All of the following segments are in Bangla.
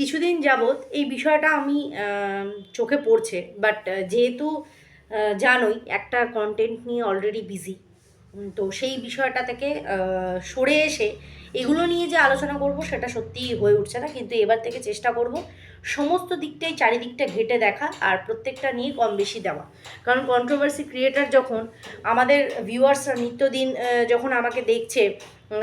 কিছুদিন যাবৎ এই বিষয়টা আমি চোখে পড়ছে। বাট যেহেতু জানোই একটা কন্টেন্ট নিয়ে অলরেডি বিজি তো সেই বিষয়টা থেকে সরে এসে এগুলো নিয়ে যে আলোচনা করব, সেটা সত্যিই হয়ে উঠছে না। কিন্তু এবার থেকে চেষ্টা করব সমস্ত দিকটাই চারিদিকটা ঘেটে দেখা আর প্রত্যেকটা নিয়ে কম বেশি দেওয়া। কারণ কন্ট্রোভার্সি ক্রিয়েটার যখন আমাদের ভিউয়ার্সরা নিত্যদিন যখন আমাকে দেখছে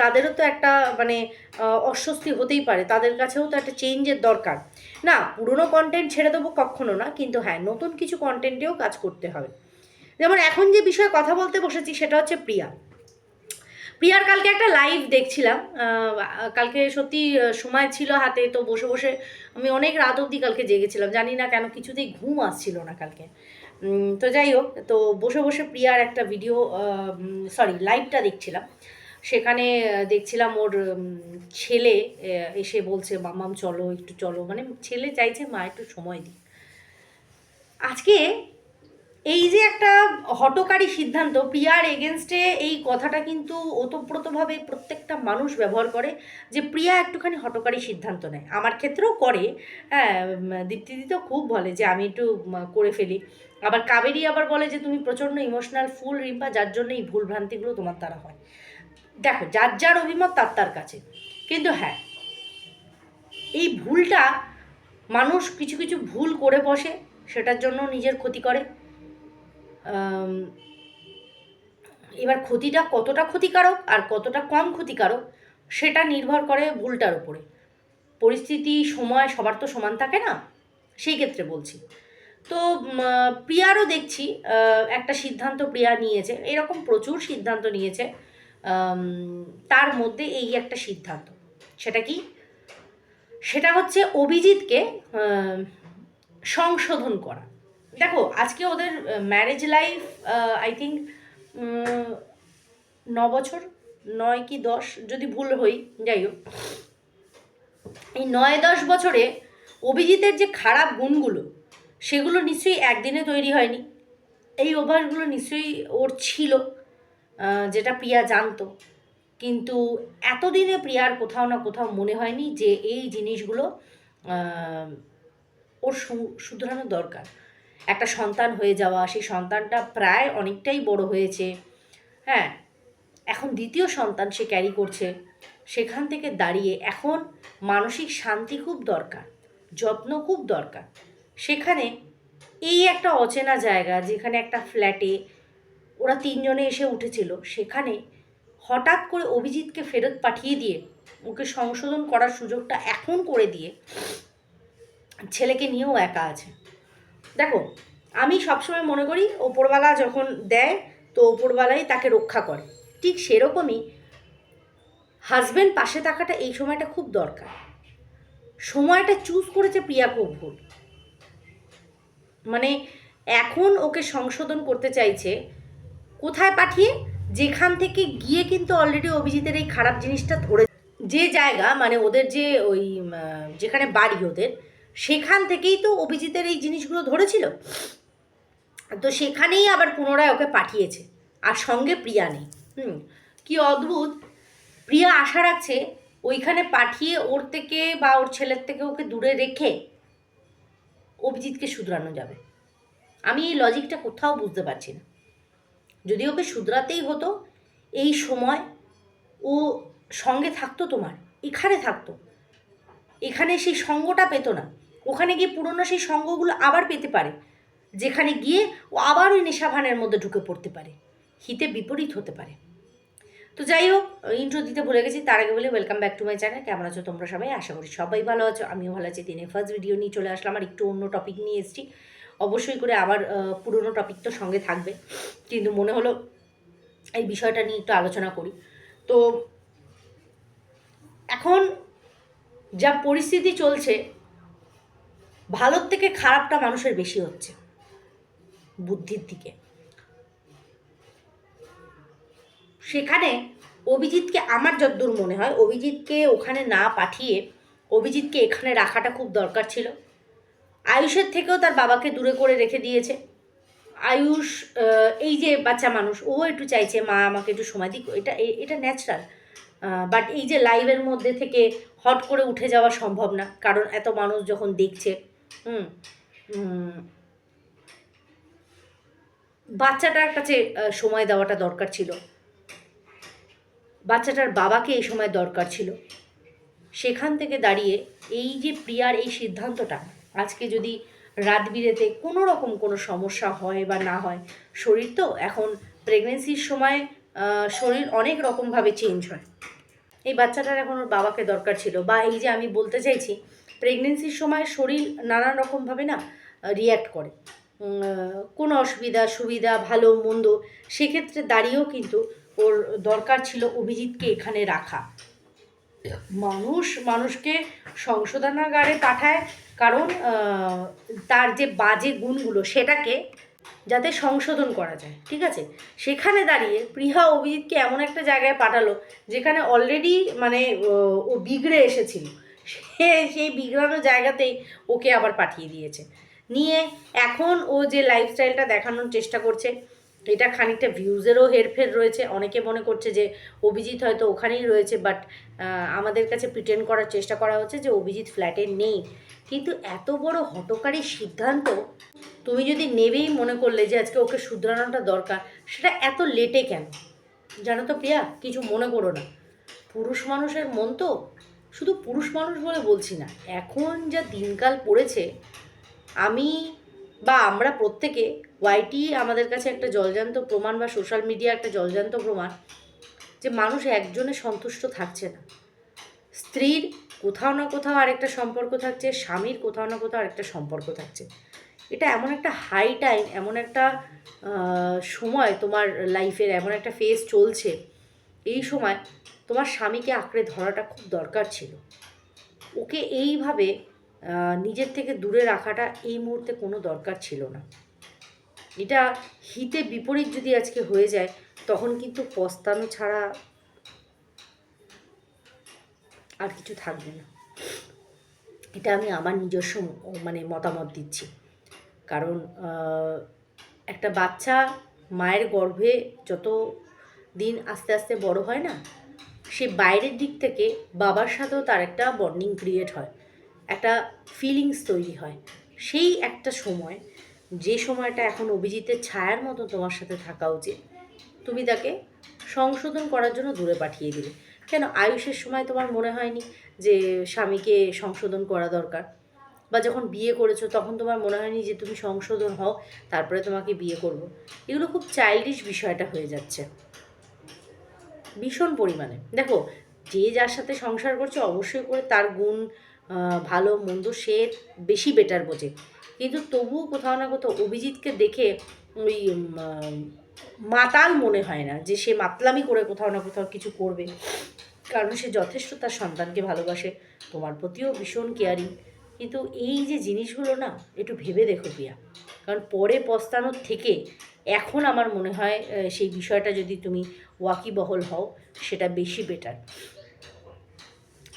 তাদেরও তো একটা মানে অস্বস্তি হতেই পারে। তাদের কাছেও তো একটা চেঞ্জের দরকার। না, পুরনো কন্টেন্ট ছেড়ে দেবো কখনো না, কিন্তু হ্যাঁ নতুন কিছু কন্টেন্টেও কাজ করতে হবে। যেমন এখন যে বিষয়ে কথা বলতে বসেছি, সেটা হচ্ছে প্রিয়া। প্রিয়ার কালকে একটা লাইভ দেখছিলাম। কালকে সত্যি সময় ছিল হাতে, তো বসে বসে আমি অনেক রাত অবধি কালকে জেগেছিলাম। জানি না কেন কিছুতেই ঘুম আসছিল না কালকে। তো যাই হোক, তো বসে বসে প্রিয়ার একটা ভিডিও সরি লাইভটা দেখছিলাম। সেখানে দেখছিলাম ওর ছেলে এসে বলছে মামাম চলো, একটু চলো। মানে ছেলে চাইছে, মা, একটু সময় দিই আজকে এই যে একটা হটকারী সিদ্ধান্ত প্রিয়ার এগেনস্টে এই কথাটা কিন্তু ওতপ্রোতভাবে প্রত্যেকটা মানুষ ব্যবহার করে যে প্রিয়া একটুখানি হটকারী সিদ্ধান্ত নেয়। আমার ক্ষেত্রেও করে। হ্যাঁ দীপ্তিদি তো খুব বলে যে আমি একটু করে ফেলি। আবার কাবেরি আবার বলে যে তুমি প্রচণ্ড ইমোশনাল ফুল রিম্পা, যার জন্য এই ভুল ভ্রান্তিগুলো তোমার দ্বারা হয়। দেখো, যার যার অভিমত তার তার কাছে। কিন্তু হ্যাঁ এই ভুলটা মানুষ কিছু কিছু ভুল করে বসে, সেটার জন্য নিজের ক্ষতি করে। এবার ক্ষতিটা কতটা ক্ষতিকারক আর কতটা কম ক্ষতিকারক সেটা নির্ভর করে ভুলটার উপরে। পরিস্থিতি, সময় সবার তো সমান থাকে না, সেই ক্ষেত্রে বলছি। তো প্রিয়ারও দেখছি একটা সিদ্ধান্ত প্রিয়া নিয়েছে, এরকম প্রচুর সিদ্ধান্ত নিয়েছে তার মধ্যে এই একটা সিদ্ধান্ত। সেটা কি? সেটা হচ্ছে অভিজিৎকে সংশোধন করা। দেখো, আজকে ওদের ম্যারেজ লাইফ আই থিঙ্ক ন বছর, নয় কি দশ, যদি ভুল হই, যাই হোক। এই নয় দশ বছরে অভিজিতের যে খারাপ গুণগুলো, সেগুলো নিশ্চয়ই একদিনে তৈরি হয়নি। এই অভ্যাসগুলো নিশ্চয়ই ওর ছিল যেটা প্রিয়া জানতো। কিন্তু এতদিনে প্রিয়ার কোথাও না কোথাও মনে হয়নি যে এই জিনিসগুলো ওর সু- শুধরানো দরকার। একটা সন্তান হয়ে যাওয়া, সেই সন্তানটা প্রায় অনেকটাই বড় হয়েছে। হ্যাঁ এখন দ্বিতীয় সন্তান সে ক্যারি করছে, সেখান থেকে দাঁড়িয়ে এখন মানসিক শান্তি খুব দরকার, যত্ন খুব দরকার। সেখানে এই একটা অচেনা জায়গা, যেখানে একটা ফ্ল্যাটে ওরা তিনজনে এসে উঠেছিল, সেখানে হঠাৎ করে অভিজিৎকে ফেরত পাঠিয়ে দিয়ে ওকে সংশোধন করার সুযোগটা এখন করে দিয়ে ছেলেকে নিয়েও একা আছে। দেখো, আমি সবসময় মনে করি ওপরওয়ালা যখন দেয়, তো ওপরওয়ালাই তাকে রক্ষা করে। ঠিক সেরকমই হাজব্যান্ড পাশে থাকাটা এই সময়টা খুব দরকার। সময়টা চুজ করেছে প্রিয়া খুব ভুল মানে এখন ওকে সংশোধন করতে চাইছে, কোথায় পাঠিয়ে? যেখান থেকে গিয়ে কিন্তু অলরেডি অভিজিতের এই খারাপ জিনিসটা ধরে যে জায়গা মানে ওদের যে ওই যেখানে বাড়ি ওদের সেখান থেকেই তো অভিজিতের এই জিনিসগুলো ধরেছিল। তো সেখানেই আবার পুনরায় ওকে পাঠিয়েছে। আর সঙ্গে প্রিয়া নেই। হুম, কি অদ্ভুত। প্রিয়া আশা রাখছে ওইখানে পাঠিয়ে ওর থেকে বা ওর ছেলের থেকে ওকে দূরে রেখে অভিজিৎকে শুধরানো যাবে। আমি এই লজিকটা কোথাও বুঝতে পারছি না। যদি ওকে শুধরাতেই হতো, এই সময় ও সঙ্গে থাকতো তোমার, এখানে থাকতো। এখানে সেই সঙ্গটা পেতো না। ওখানে গিয়ে পুরনো সেই সঙ্গগুলো আবার পেতে পারে, যেখানে গিয়ে ও আবার ওই নেশাভানের মধ্যে ঢুকে পড়তে পারে, হিতে বিপরীত হতে পারে। তো যাই হোক ইন্ট্রো দিতে ভুলে গেছি, তার আগে বলে welcome back to my channel কেমন আছো তোমরা সবাই? আশা করি সবাই ভালো আছো, আমিও ভালো আছি। দিনে ফার্স্ট ভিডিও নিয়ে চলে আসলাম, আর একটু অন্য টপিক নিয়ে এসেছি। অবশ্যই করে আবার পুরনো টপিক তো সঙ্গে থাকবে, কিন্তু মনে হলো এই বিষয়টা নিয়ে একটু আলোচনা করি। তো এখন যা পরিস্থিতি চলছে ভালোর থেকে খারাপটা মানুষের বেশি হচ্ছে। বুদ্ধির দিকে। সেখানে অভিজিৎকে আমার যদ্দূর মনে হয়, অভিজিৎকে ওখানে না পাঠিয়ে অভিজিৎকে এখানে রাখাটা খুব দরকার ছিল। আয়ুষের থেকেও তার বাবাকে দূরে করে রেখে দিয়েছে। আয়ুষ এই যে বাচ্চা মানুষ, ও একটু চাইছে, মা, আমাকে একটু সময় দিক। এটা এটা ন্যাচারাল বাট এই যে লাইভের মধ্যে থেকে হট করে উঠে যাওয়া সম্ভব না, কারণ এত মানুষ যখন দেখছে হুম বাচ্চাটার কাছে সময় দেওয়াটা দরকার ছিল। বাচ্চাটার বাবাকে এই সময় দরকার ছিল। সেখান থেকে দাঁড়িয়ে এই যে প্রিয়ার এই সিদ্ধান্তটা, আজকে যদি রাত বিরেতে কোনো রকম কোনো সমস্যা হয় বা না হয়, শরীর তো এখন প্রেগনেন্সির সময় শরীর অনেক রকমভাবে চেঞ্জ হয়। এই বাচ্চাটার এখন ওর বাবাকে দরকার ছিল বা এই যে আমি বলতে চাইছি প্রেগনেন্সির সময় শরীর নানান রকমভাবে না রিয়্যাক্ট করে। কোনো অসুবিধা, সুবিধা, ভালো, মন্দ, সেক্ষেত্রে দাঁড়িয়েও কিন্তু ওর দরকার ছিল অভিজিৎকে এখানে রাখা। মানুষ মানুষকে সংশোধনাগারে পাঠায় কারণ তার যে বাজে গুণগুলো সেটাকে যাতে সংশোধন করা যায়, ঠিক আছে? সেখানে দাঁড়িয়ে প্রিয়া অভিজিৎকে এমন একটা জায়গায় পাঠালো যেখানে অলরেডি মানে ও বিগড়ে এসেছিল। সেই বিগড়ানো জায়গাতেই ওকে আবার পাঠিয়ে দিয়েছে। নিয়ে এখন ও যে লাইফস্টাইলটা দেখানোর চেষ্টা করছে, এটা খানিকটা ভিউজেরও হেরফের রয়েছে। অনেকে মনে করছে যে অভিজিৎ হয়তো ওখানেই রয়েছে বাট আমাদের কাছে প্রিটেন্ড করার চেষ্টা করা হচ্ছে যে অভিজিৎ ফ্ল্যাটে নেই। কিন্তু এত বড় হটকারী সিদ্ধান্ত, তুমি যদি নেবেই মনে করলে যে আজকে ওকে শুধরানোটা দরকার, সেটা এত লেটে কেন? জানো তো প্রিয়া, কিছু মনে করো না। পুরুষ মানুষের মন তো শুধু পুরুষ মানুষ বলে বলছি না, এখন যা দিনকাল পড়েছে, আমি বা আমরা প্রত্যেকে ওয়াইটি আমাদের কাছে একটা জলজান্ত প্রমাণ বা সোশ্যাল মিডিয়া একটা জলজান্ত প্রমাণ যে মানুষ একজনে সন্তুষ্ট থাকছে না। স্ত্রীর কোথাও না কোথাও আরেকটা সম্পর্ক থাকছে, স্বামীর কোথাও না কোথাও আরেকটা সম্পর্ক থাকছে। এটা এমন একটা হাই টাইম এমন একটা সময় তোমার লাইফের এমন একটা ফেজ চলছে। এই সময় তোমার স্বামীকে আঁকড়ে ধরাটা খুব দরকার ছিল। ওকে এইভাবে নিজের থেকে দূরে রাখাটা এই মুহূর্তে কোনো দরকার ছিল না। এটা হিতে বিপরীত যদি আজকে হয়ে যায়, তখন কিন্তু পস্তানো ছাড়া আর কিছু থাকবে না। এটা আমি আমার নিজস্ব মানে মতামত দিচ্ছি। কারণ একটা বাচ্চা মায়ের গর্ভে যত দিন আস্তে আস্তে বড় হয় না সে বাইরের দিক থেকে বাবার সাথেও তার একটা বন্ডিং ক্রিয়েট হয়, একটা ফিলিংস তৈরি হয়। সেই একটা সময়, যে সময়টা এখন অভিজিতের ছায়ার মতো তোমার সাথে থাকা উচিত, তুমি তাকে সংশোধন করার জন্য দূরে পাঠিয়ে দিলে। কেন? আয়ুষের সময় তোমার মনে হয়নি যে স্বামীকে সংশোধন করা দরকার? বা যখন বিয়ে করেছ, তখন তোমার মনে হয়নি যে তুমি সংশোধন হও, তারপরে তোমাকে বিয়ে করব? এগুলো খুব চাইল্ডিশ বিষয়টা হয়ে যাচ্ছে। ভীষণ পরিমাণে। দেখো, যে যার সাথে সংসার করছে অবশ্যই করে তার গুণ ভালো, মন্দ সে বেশি বেটার বোঝে। কিন্তু তবুও কোথাও না কোথাও অভিজিৎকে দেখে ওই মাতাল মনে হয় না যে সে মাতলামি করে কোথাও না কোথাও কিছু করবে। কারণ সে যথেষ্ট তার সন্তানকে ভালোবাসে। তোমার প্রতিও ভীষণ কেয়ারিং কিন্তু এই যে জিনিসগুলো না, একটু ভেবে দেখো প্রিয়া। কারণ পরে পস্তানোর থেকে এখন আমার মনে হয় সেই বিষয়টা যদি তুমি ওয়াকিবহল হও, সেটা বেশি বেটার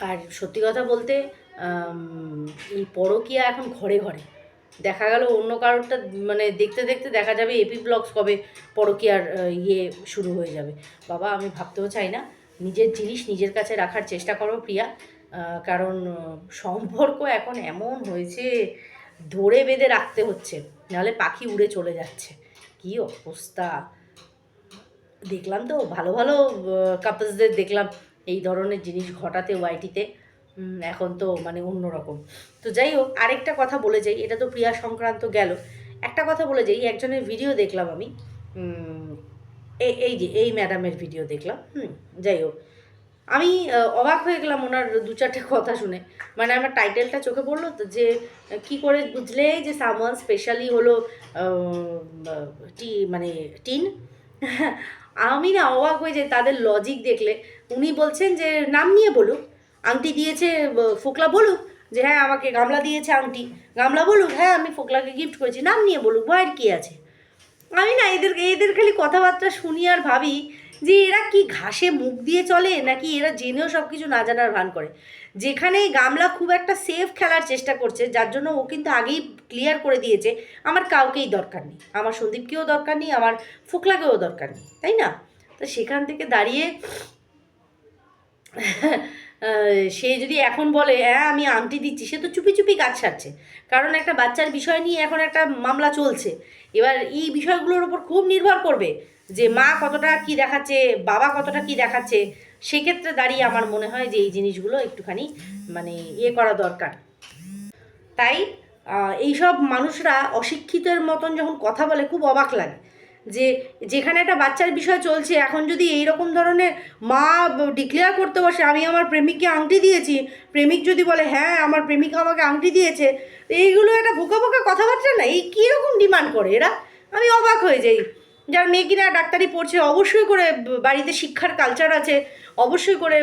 আর সত্যি কথা বলতে এই পরকীয়া এখন ঘরে ঘরে। দেখা গেল অন্য কারোরটা মানে দেখতে দেখতে দেখা যাবে এপি ব্লগস কবে পরকীয়ার ইয়ে শুরু হয়ে যাবে। বাবা, আমি ভাবতেও চাই না, নিজের জিনিস নিজের কাছে রাখার চেষ্টা করো প্রিয়া। কারণ সম্পর্ক এখন এমন হয়েছে, ধরে বেঁধে রাখতে হচ্ছে, নাহলে পাখি উড়ে চলে যাচ্ছে। কী অবস্থা? দেখলাম তো, ভালো ভালো কাপলসদের দেখলাম, এই ধরনের জিনিস ঘটাতে ওয়াইটিতে এখন তো মানে অন্যরকম। তো যাই হোক, আরেকটা কথা বলে যাই, এটা তো প্রিয়া সংক্রান্ত গেল। একটা কথা বলে যাই, একজনের ভিডিও দেখলাম আমি। এই যে, এই ম্যাডামের ভিডিও দেখলাম, হুম, যাই হোক। আমি অবাক হয়ে গেলাম ওনার দু চারটে কথা শুনে। মানে আমার টাইটেলটা চোখে পড়ল তো যে, কি করে বুঝলে যে সামওয়ান স্পেশালি হলো টি মানে টিন? আমি না অবাক হয়ে যাই তাদের লজিক দেখলে। উনি বলছেন যে, নাম নিয়ে বলুক। আংটি দিয়েছে ফোকলা বলুক যে হ্যাঁ আমাকে গামলা দিয়েছে আংটি। গামলা বলুক হ্যাঁ আমি ফোকলাকে গিফট করেছি। নাম নিয়ে বলুক ভয়ের কী আছে? আমি না এদের এদের খালি কথাবার্তা শুনি আর ভাবি যে এরা কি ঘাসে মুখ দিয়ে চলে নাকি এরা জেনেও সব কিছু না জানার ভান করে। যেখানে গামলা খুব একটা সেফ খেলার চেষ্টা করছে, যার জন্য ও কিন্তু আগেই ক্লিয়ার করে দিয়েছে, আমার কাউকেই দরকার নেই। আমার সন্দীপকেও দরকার নেই, আমার ফোকলাকেও দরকার নেই, তাই না? তো সেখান থেকে দাঁড়িয়ে সে যদি এখন বলে হ্যাঁ আমি আংটি দিচ্ছি, সে তো চুপি চুপি কাজ সারছে। কারণ একটা বাচ্চার বিষয় নিয়ে এখন একটা মামলা চলছে। এবার এই বিষয়গুলোর উপর খুব নির্ভর করবে। যে মা কতটা কি দেখাচ্ছে, বাবা কতটা কি দেখাচ্ছে, সেক্ষেত্রে দাঁড়িয়ে আমার মনে হয় যে এই জিনিসগুলো একটুখানি মানে ইয়ে করা দরকার। তাই এইসব মানুষরা অশিক্ষিতের মতন যখন কথা বলে খুব অবাক লাগে যে যেখানে একটা বাচ্চার বিষয় চলছে, এখন যদি এই রকম ধরনের মা ডিক্লেয়ার করতে বসে, আমি আমার প্রেমিককে আংটি দিয়েছি, প্রেমিক যদি বলে হ্যাঁ আমার প্রেমিকা আমাকে আংটি দিয়েছে এইগুলো একটা বোকা বোকা কথাবার্তা না, এই কীরকম ডিমান্ড করে এরা? আমি অবাক হয়ে যাই। যার মেয়ে কিনা ডাক্তারি পড়ছে, অবশ্যই করে বাড়িতে শিক্ষার কালচার আছে, অবশ্যই করে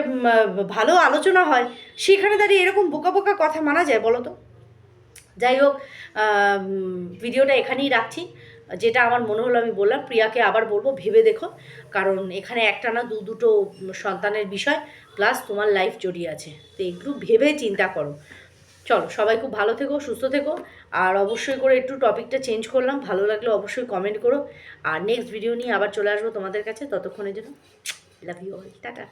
ভালো আলোচনা হয়, সেখানে দাঁড়িয়ে এরকম বোকা বোকা কথা মানা যায় বলো তো? যাই হোক ভিডিওটা এখানেই রাখছি। যেটা আমার মনে হলো আমি বললাম, প্রিয়াকে আবার বলব, ভেবে দেখো। কারণ এখানে একটা না দু দুটো সন্তানের বিষয় প্লাস তোমার লাইফ জড়িয়ে আছে। তো এগুলো ভেবে চিন্তা করো। চলো, সবাই খুব ভালো থেকো, সুস্থ থেকো। আর অবশ্যই করে একটু টপিকটা চেঞ্জ করলাম, ভালো লাগলে অবশ্যই কমেন্ট করো। আর নেক্সট ভিডিও নিয়ে আবার চলে আসব তোমাদের কাছে, ততক্ষণের জন্য লাভ ইউ অল টাটা।